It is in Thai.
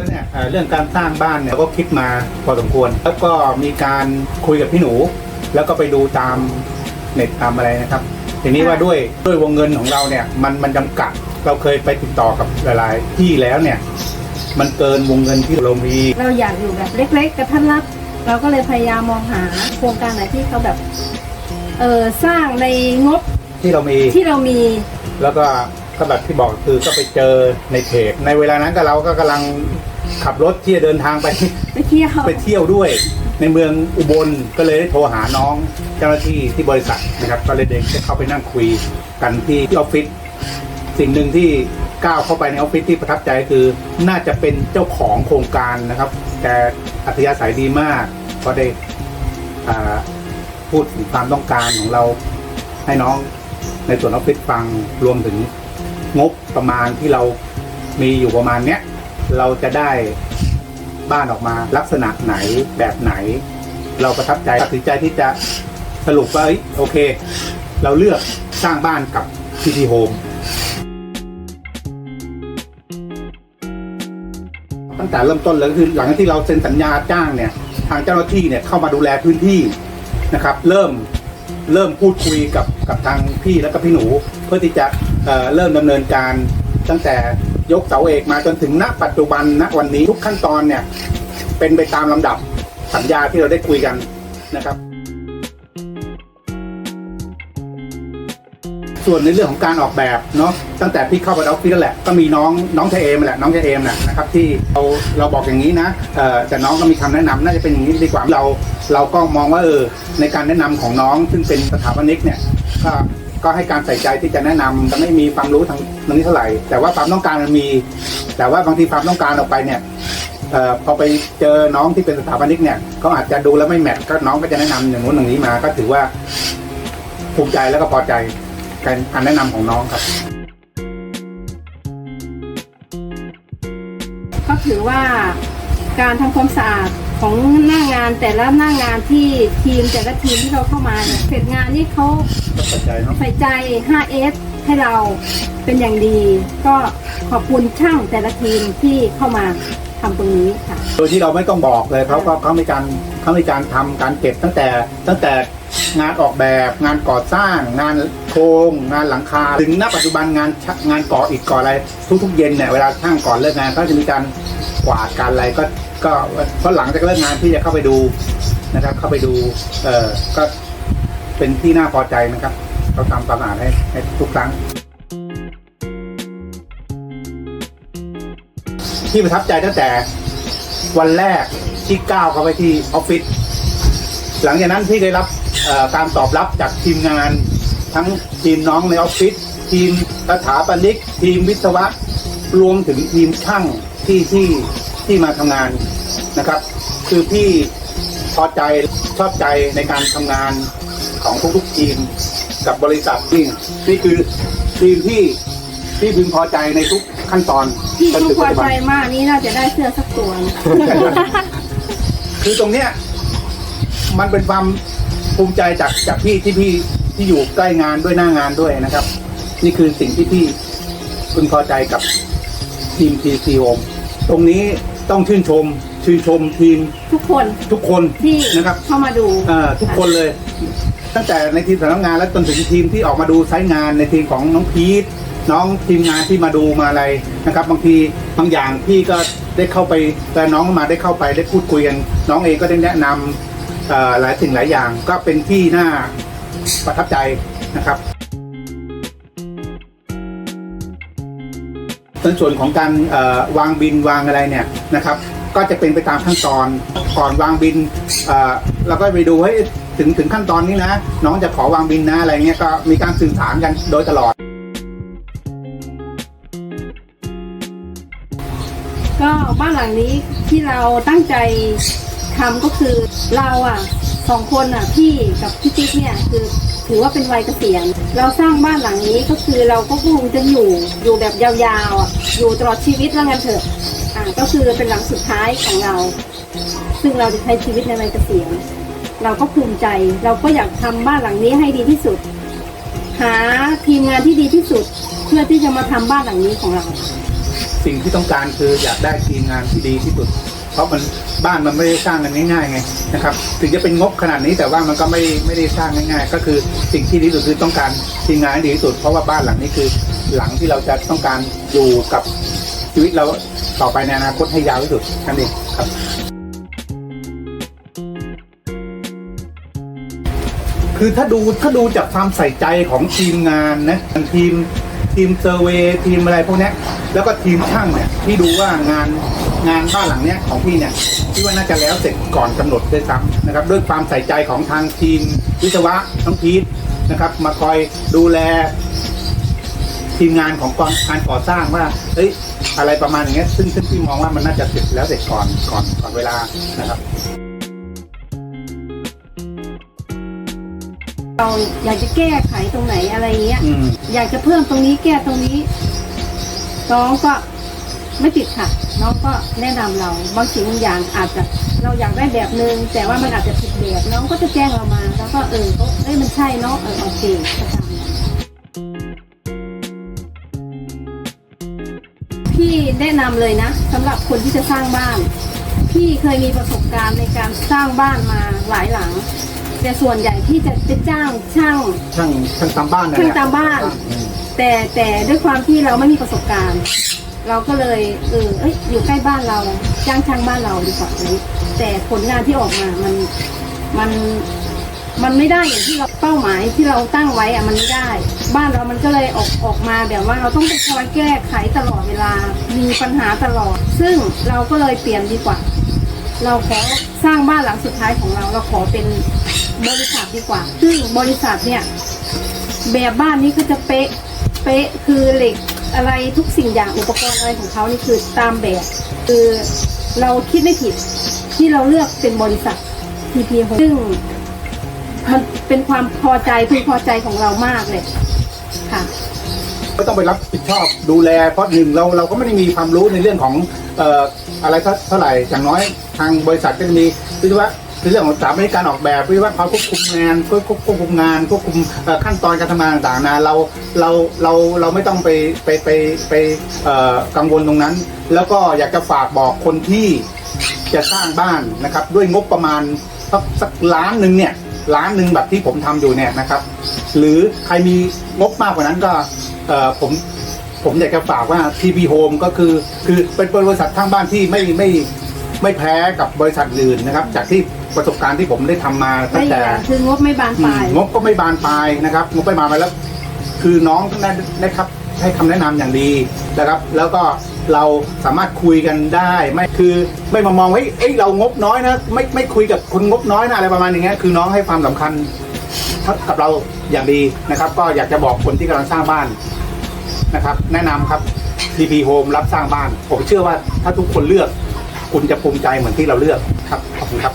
แล้วเนี่ยเอ่อเรื่องการสร้างบ้านเนี่ยก็คิดมาพอสมควร แล้วก็มีการคุยกับพี่หนู แล้วก็ไปดูตามเน็ตตามอะไรนะครับ ทีนี้ว่าด้วยด้วยวงเงินของเราเนี่ยมันมันจำกัดเราเคยไปติดต่อกับหลายๆ ที่แล้วเนี่ย มันเกินวงเงินที่เรามี เราอยากอยู่แบบเล็กๆกระทันรัดเราก็เลยพยายามมองหาโครงการไหนที่เขาแบบเออสร้างในงบที่เรามี ที่เรามี แล้วก็ก็แบบที่บอกคือก็ไปเจอในเพจในเวลานั้นก็เราก็กำลัง ขับรถที่จะเดินทางไป ไปเที่ยวไปเที่ยวด้วย ในเมืองอุบลก็เลยได้โทรหาน้องเจ้าหน้าที่ที่บริษัทนะครับก็เลยเด็กได้เข้าไปนั่งคุยกันที่ที่ออฟฟิศสิ่งหนึ่งที่ก้าวเข้าไปในออฟฟิศที่ประทับใจคือน่าจะเป็นเจ้าของโครงการนะครับแกอัธยาศัยดีมากก็ได้อ่าพูดถึงความต้องการของเราให้น้องในส่วนออฟฟิศฟังรวมถึงงบประมาณที่เรามีอยู่ประมาณเนี้ย เราจะได้บ้านออกมาลักษณะไหนแบบไหน เราประทับใจตัดสินใจที่จะสรุปว่าเอ้ยโอเค เราเลือกสร้างบ้านกับ PT Home ตั้งแต่เริ่มต้นเลยก็คือหลังจากที่เราเซ็นสัญญาจ้างเนี่ยทางเจ้าหน้าที่เนี่ยเข้ามาดูแลพื้นที่นะครับ เริ่มเริ่มพูดคุยกับกับทางพี่แล้วก็พี่หนู เพื่อที่จะเเริ่มดำเนินการตั้งแต่ ยกเสาเอกมาจนถึงณปัจจุบันณวันนี้ทุกขั้นตอนเนี่ยเป็นไปตามลำดับสัญญาที่เราได้คุยกันนะครับ ส่วนในเรื่องของการออกแบบเนาะตั้งแต่พี่เข้าไปออฟฟิศแหละก็มีน้องน้องเทเอมแหละน้องเทเอมแหละนะครับที่เราเราบอกอย่างนี้นะเออแต่น้องก็มีคำแนะนำน่าจะเป็นอย่างนี้ดีกว่าเรา เราก็มองว่าเออในการแนะนำของน้องซึ่งเป็นสถาปนิกเนี่ยก็ ก็ให้การใส่ใจที่จะแนะนำแต่ไม่มีความรู้ทางตรงนี้เท่าไหร่ แต่ว่าความต้องการมันมี แต่ว่าบางทีความต้องการออกไปเนี่ยเอ่อพอไปเจอน้องที่เป็นสถาปนิกเนี่ยเขาอาจจะดูแล้วไม่แมทก็น้องก็จะแนะนำอย่างนู้นอย่างนี้มา ก็ถือว่าภูมิใจแล้วก็พอใจการการแนะนำของน้องครับ ก็ถือว่า การทำความสะอาดของหน้างานแต่ละหน้างานที่ทีมแต่ละทีมที่เราเข้ามาเนี่ยเสร็จงานนี่เขาก็พอใจเนาะใส่ใจ 5S ให้เราเป็นอย่างดี ก็ขอบคุณช่างแต่ละทีมที่เข้ามาทำตรงนี้ค่ะ โดยที่เราไม่ต้องบอกเลยเขาก็เขามีการเขามีการทำการเก็บตั้งแต่ตั้งแต่งานออกแบบงานก่อสร้าง งานโครงงานหลังคา ถึงณปัจจุบันงานชะงานก่ออิฐก่ออะไรทุกๆเย็นเนี่ยเวลาช่างก่อนเลิกงานก็จะมีการกวาดการอะไรก็ ก็เพราะหลังจากเลิกงานที่จะเข้าไปดูนะครับ เข้าไปดู เอ่อก็เป็นที่น่าพอใจนะครับเขาทำความสะอาดให้ให้ทุกครั้งที่ประทับใจตั้งแต่วันแรกที่ก้าวเข้าไปที่ออฟฟิศหลังจากนั้นที่ได้รับการตอบรับจากทีมงาน ทั้งทีมน้องในออฟฟิศทีมสถาปนิก ทีมวิศวะรวมถึงทีมช่างที่ที่ ที่มาทำงานนะครับ คือพี่พอใจชอบใจในการทำงานของทุกๆทีมกับบริษัทนี่นี่คือทีมที่ที่พึงพอใจในทุกขั้นตอนที่จนทุถึกงพปัอจจุใจบันมากนี่น่าจะได้เสื้อสักตัวนะคือตรงเนี้ยมันเป็นความภูมิใจจากจากพี่ที่พี่ที่อยู่ใกล้งานด้วยหน้างานด้วยนะครับ นี่คือสิ่งที่พี่พึงพอใจกับทีมทีซีโอมตรงนี้ ต้องชื่นชมชื่นชมทีมทุกคนทุกคนที่นะครับเข้ามาดูเอ่อทุกคนเลย ตั้งแต่ในทีมสำนักงานและจนถึงทีมที่ออกมาดูไซต์งานในทีมของน้องพีทน้องทีมงานที่มาดูมาอะไรนะครับ บางทีบางอย่างพี่ก็ได้เข้าไปแต่น้องมาได้เข้าไปได้พูดคุยกันน้องเองก็ได้แนะนำเอ่อหลายสิ่งหลายอย่างก็เป็นที่น่าประทับใจนะครับ ในส่วนของการวางบินวางอะไรเนี่ยนะครับ ก็จะเป็นไปตามขั้นตอนก่อนวางบินเราก็ไปดูให้ถึงถึงขั้นตอนนี้นะ น้องจะขอวางบินนะอะไรเงี้ยก็มีการสื่อสารกันโดยตลอด ก็บ้านหลังนี้ที่เราตั้งใจทำก็คือเราอะสองคนอะพี่กับพี่ติ๊กเนี่ยคือ ถือว่าเป็นวัยเกษียณ เราสร้างบ้านหลังนี้ก็คือเราก็คงจะอยู่อยู่แบบยาวๆ อยู่ตลอดชีวิตแล้วกันเถอะอ่าก็คือเป็นหลังสุดท้ายของเรา ซึ่งเราจะใช้ชีวิตในวัยเกษียณ เราก็ภูมิใจ เราก็อยากทำบ้านหลังนี้ให้ดีที่สุด หาทีมงานที่ดีที่สุด เพื่อที่จะมาทำบ้านหลังนี้ของเรา สิ่งที่ต้องการคืออยากได้ทีมงานที่ดีที่สุด ราะมันบ้านมันไม่ได้สร้างกันง่ายๆไงนะครับ ถึงจะเป็นงบขนาดนี้แต่ว่ามันก็ไม่ไม่ได้สร้างง่ายๆ ก็คือสิ่งที่ดีที่สุดคือต้องการทีมงานที่ดีที่สุด เพราะว่าบ้านหลังนี้คือหลังที่เราจะต้องการอยู่กับชีวิตเราต่อไปในอนาคตให้ยาวที่สุดนั่นเองครับคือถ้าดูถ้าดูจากความใส่ใจของทีมงานนะทีมทีมเซอร์เวยทีมอะไรพวกนี้ แล้วก็ทีมช่างเนี่ยที่ดูว่างานงานบ้านหลังเนี้ยของพี่เนี่ยที่ว่าน่าจะแล้วเสร็จก่อนกำหนดด้วยซ้ำนะครับ ด้วยความใส่ใจของทางทีมวิศวะน้องพีทนะครับ มาคอยดูแล ทีมงานของกองการก่อสร้างว่าเอ้ยอะไรประมาณอย่างเงี้ยซึ่งซึ่งพี่มองว่ามันน่าจะเสร็จแล้วเสร็จก่อนก่อนก่อนเวลานะครับ เราอยากจะแก้ไขตรงไหนอะไรเงี้ย อืม อยากจะเพิ่มตรงนี้แก้ตรงนี้ น้องก็ไม่ติดค่ะ น้องก็แนะนำเราบางสิ่งบางอย่างอาจจะเราอยากได้แบบนึง แต่ว่ามันอาจจะผิดแบบน้องก็จะแจ้งเรามา แล้วก็เออก็เอ้ยมันใช่เนาะเออโอเคก็ตามนั้นพี่แนะนำเลยนะสำหรับคนที่จะสร้างบ้าน พี่เคยมีประสบการณ์ในการสร้างบ้านมาหลายหลังแต่ส่วนใหญ่ที่จะจะจ้างช่างช่างช่างตามบ้านนั่นแหละช่างตามบ้านอืม แต่แต่ด้วยความที่เราไม่มีประสบการณ์ เราก็เลยเออเอ้ยอยู่ใกล้บ้านเราจ้างช่างบ้านเราดีกว่าแต่ผลงานที่ออกมามันมันมันไม่ได้อย่างที่เราเป้าหมายที่เราตั้งไว้อะมันไม่ได้ บ้านเรามันก็เลยออกออกมาแบบว่าเราต้องไปคอยแก้ไขตลอดเวลา มีปัญหาตลอด ซึ่งเราก็เลยเปลี่ยนดีกว่า เราขอสร้างบ้านหลังสุดท้ายของเรา เราขอเป็นบริษัทดีกว่า ซึ่งบริษัทเนี่ยแบบบ้านนี้ก็จะเป๊ะ เป๊ะคือเหล็กอะไรทุกสิ่งอย่างอุปกรณ์อะไรของเขานี่คือตามแบบ คือเราคิดไม่ผิดที่เราเลือกเป็นบริษัท TP ซึ่งมันเป็นความพอใจพึงพอใจของเรามากเลยค่ะ ก็ต้องไปรับผิดชอบดูแลเพราะหนึ่งเราเราก็ไม่ได้มีความรู้ในเรื่องของเอ่ออะไรเท่าเท่าไหร่อย่างน้อยทางบริษัทก็จะมีวิศวะ ในเรื่องของสถาบันการออกแบบวิศวะความควบคุมงานควบควบควบคุมงานควบคุมขั้นตอนการทำงานต่างๆนะเราเราเราเราไม่ต้องไปไปไปไปกังวลตรงนั้น แล้วก็อยากจะฝากบอกคนที่จะสร้างบ้านนะครับ ด้วยงบประมาณสักสักล้านหนึ่งเนี่ยล้านหนึ่งแบบที่ผมทำอยู่เนี่ยนะครับ หรือใครมีงบมากกว่านั้นก็ผมผมอยากจะฝากว่า TP Home ก็คือคือเป็นบริษัททางบ้านที่ไม่ไม่ ไม่แพ้กับบริษัทอื่นนะครับ จากที่ประสบการณ์ที่ผมได้ทำมาตั้ไม่งแต่อย่างคืองบไม่บานอืปลามยงบก็ไม่บานปลายนะครับงบไม่บานปลายแล้ว คือน้องได้ได้ครับให้คำแนะนำอย่างดีนะครับ แล้วก็เราสามารถคุยกันได้ไม่คือไม่มามองว่าเอ้ยเอ้ยเรางบน้อยนะไม่ไม่คุยกับคนงบน้อยนะอะไรประมาณอย่างเงี้ยคือน้องให้ความสำคัญกับเราอย่างดีนะครับ ก็อยากจะบอกคนที่กำลังสร้างบ้านนะครับ แนะนำครับ TP Home รับสร้างบ้าน ผมเชื่อว่าถ้าทุกคนเลือก คุณจะภูมิใจเหมือนที่เราเลือกครับขอบคุณครับ